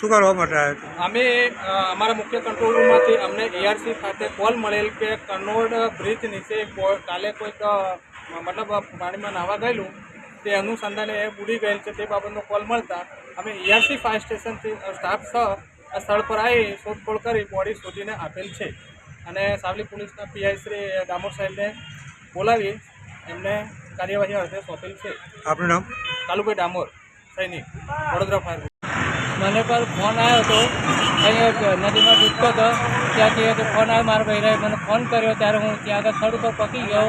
શું કરવા માટે આવ્યા હતા અમે અમારા મુખ્ય કંટ્રોલ રૂમમાંથી અમને એઆરસી ખાતે કોલ મળેલ કે કનોડ બ્રિજ નીચે કાલે કોઈક મતલબ પાણીમાં નાહવા ગયેલું તે અનુસંધાને એ બુડી ગયેલ છે તે બાબતનો કોલ મળતા અમે એઆરસી ફાયર સ્ટેશનથી સ્ટાફ સહ આ સ્થળ પર આવી શોધખોળ કરી બોડી શોધીને આપેલ છે. અને સાવલી પોલીસના પીઆઈ શ્રી દામોર સાહેબને બોલાવી એમને કાર્યવાહી અર્થે સોંપેલ છે. આપનું નામ? કાલુભાઈ ડામોર સૈનિક વડોદરા ફાયર મને પર ફોન આવ્યો હતો અહીંયા નદીમાં ડૂબતો હતો. ત્યાંથી એક ફોન આવ્યો મારા ભાઈને, મને ફોન કર્યો ત્યારે હું ત્યાં આગળ સ્થળ ઉપર પહોંચી ગયો.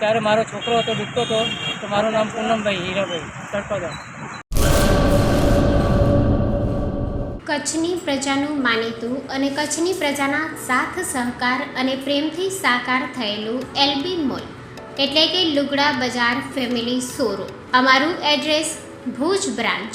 ત્યારે મારો છોકરો હતો, ડૂબતો હતો. તો મારું નામ પૂનમભાઈ, હીરાભાઈ તળપદા કચ્છની પ્રજાનું માનીતું અને કચ્છની પ્રજાના સાથ, સહકાર અને પ્રેમથી સાકાર થયેલું એલબી મોલ, એટલે કે લુગડા બજાર ફેમિલી શોરૂમ. અમારું address Bhuj branch.